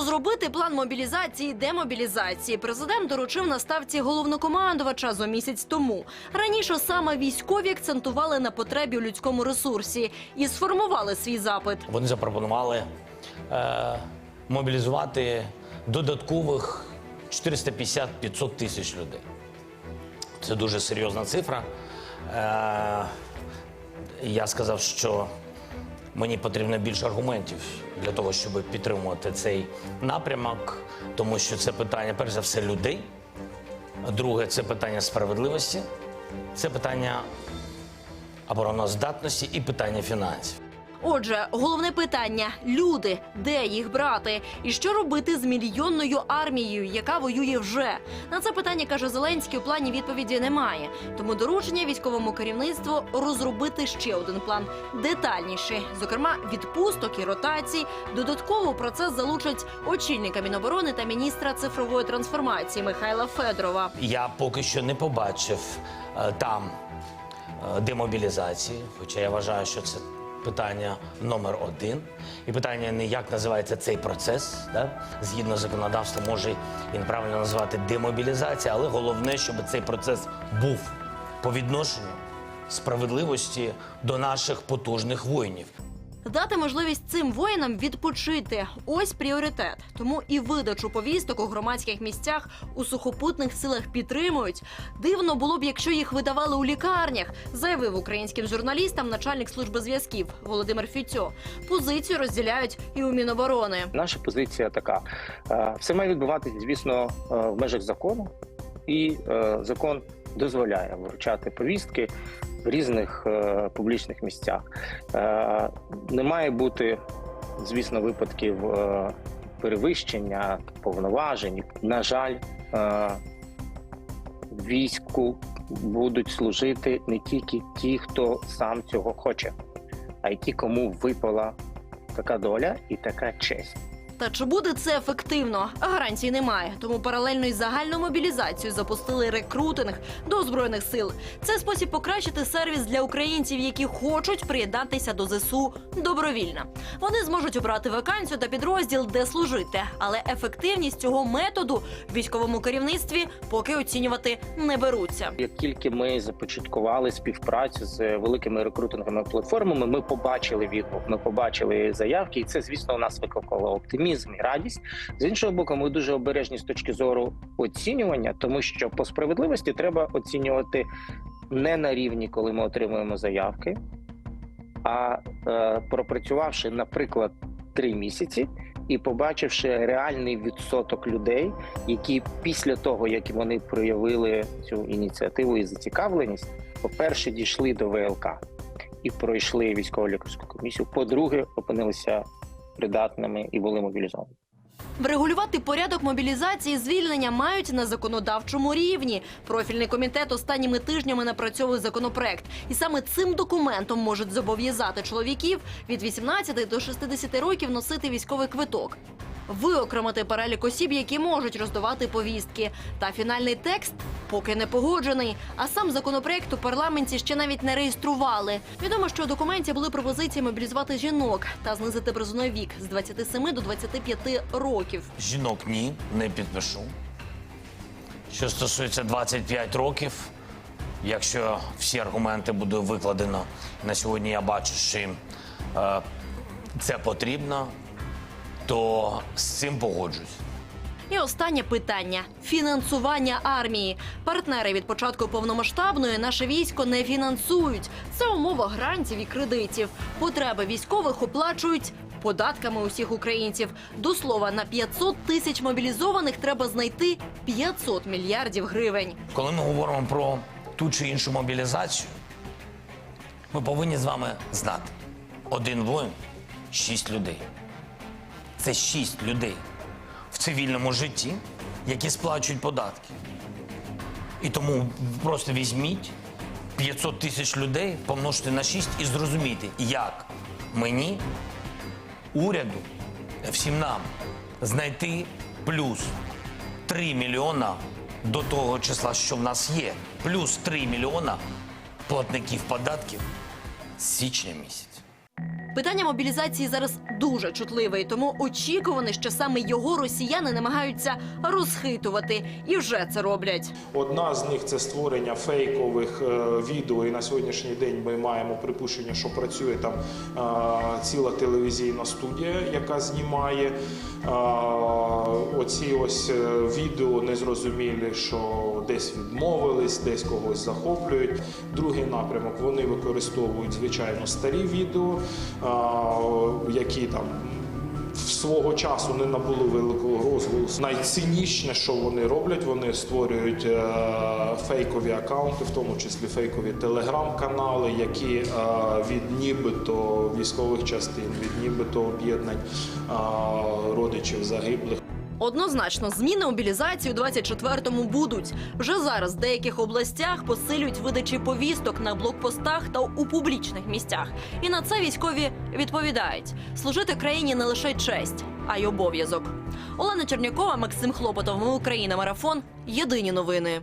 Зробити план мобілізації, демобілізації президент доручив на ставці головнокомандувача зо місяць тому. Раніше саме військові акцентували на потребі у людському ресурсі і сформували свій запит. Вони запропонували е, мобілізувати додаткових 450-500 тисяч людей. Це дуже серйозна цифра. Е, я сказав, що мені потрібно більше аргументів для того, щоб підтримувати цей напрямок, тому що це питання, перш за все, людей. Друге, це питання справедливості, це питання обороноздатності і питання фінансів. Отже, головне питання люди, де їх брати, і що робити з мільйонною армією, яка воює вже на це питання каже Зеленський. У плані відповіді немає. Тому доручення військовому керівництву розробити ще один план детальніший, зокрема відпусток і ротацій. Додатково процес залучать очільника Міноборони та міністра цифрової трансформації Михайла Федорова. Я поки що не побачив е, там е, демобілізації, хоча я вважаю, що це питання номер один. І питання не як називається цей процес. Да? Згідно законодавства, може він правильно назвати демобілізація, але головне, щоб цей процес був по відношенню справедливості до наших потужних воїнів. Дати можливість цим воїнам відпочити ось пріоритет. Тому і видачу повісток у громадських місцях у сухопутних силах підтримують. Дивно було б, якщо їх видавали у лікарнях, заявив українським журналістам начальник служби зв'язків Володимир Фіцьо. Позицію розділяють і у Міноборони. Наша позиція така: Е, все має відбуватися, звісно, е, в межах закону, і е, закон дозволяє вручати повістки в різних е, публічних місцях. Е, Не має бути, звісно, випадків е, перевищення повноважень. На жаль, е, війську будуть служити не тільки ті, хто сам цього хоче, а й ті, кому випала така доля і така честь. Та чи буде це ефективно? Гарантій немає. Тому паралельно із загальною мобілізацією запустили рекрутинг до збройних сил. Це спосіб покращити сервіс для українців, які хочуть приєднатися до ЗСУ добровільно. Вони зможуть обрати вакансію та підрозділ, де служити. Але ефективність цього методу в військовому керівництві поки оцінювати не беруться. Як тільки ми започаткували співпрацю з великими рекрутинговими платформами, ми побачили відгук, ми побачили заявки, і це, звісно, у нас викликало оптимізм і радість. З іншого боку, ми дуже обережні з точки зору оцінювання, тому що по справедливості треба оцінювати не на рівні, коли ми отримуємо заявки, а е, пропрацювавши, наприклад, три місяці. І побачивши реальний відсоток людей, які після того, як вони проявили цю ініціативу і зацікавленість, по-перше, дійшли до ВЛК і пройшли військово-лікарську комісію. По-друге, опинилися придатними і були мобілізовані. Врегулювати порядок мобілізації звільнення мають на законодавчому рівні. Профільний комітет останніми тижнями напрацьовує законопроект, і саме цим документом можуть зобов'язати чоловіків від 18 до 60 років носити військовий квиток. Виокремити перелік осіб, які можуть роздавати повістки. Та фінальний текст поки не погоджений. А сам законопроект у парламенті ще навіть не реєстрували. Відомо, що у документі були пропозиції мобілізувати жінок та знизити призовний вік з 27 до 25 років. Жінок ні, не підпишу. Що стосується 25 років, якщо всі аргументи буде викладено на сьогодні, я бачу, що їм е, це потрібно, то з цим погоджусь. І останнє питання фінансування армії. Партнери від початку повномасштабної наше військо не фінансують. Це умова грантів і кредитів. Потреби військових оплачують. Податками усіх українців до слова на 500 тисяч мобілізованих треба знайти 500 мільярдів гривень. Коли ми говоримо про ту чи іншу мобілізацію, ми повинні з вами знати: один воїн шість людей. Це шість людей в цивільному житті, які сплачують податки. І тому просто візьміть 500 тисяч людей, помножте на 6 і зрозумійте, як мені, уряду, всім нам знайти плюс 3 мільйона до того числа, що в нас є, плюс 3 мільйона платників податків з січня місяця. Питання мобілізації зараз дуже чутливе, і тому очікувано, що саме його росіяни намагаються розхитувати, і вже це роблять. Одна з них це створення фейкових е, відео. І на сьогоднішній день ми маємо припущення, що працює там е, ціла телевізійна студія, яка знімає е, оці ось відео незрозумілі, що десь відмовились, десь когось захоплюють. Другий напрямок вони використовують звичайно старі відео, які там свого часу не набули великого розголосу. Найцінніше, що вони роблять, вони створюють е, фейкові акаунти, в тому числі фейкові телеграм-канали, які е, від нібито військових частин, від нібито об'єднань е, родичів загиблих. Однозначно, зміни мобілізації у 24-му будуть. Вже зараз в деяких областях посилюють видачі повісток на блокпостах та у публічних місцях. І на це військові відповідають: служити країні не лише честь, а й обов'язок. Олена Чернякова, Максим Хлопотов. Ми Україна. Марафон. Єдині новини.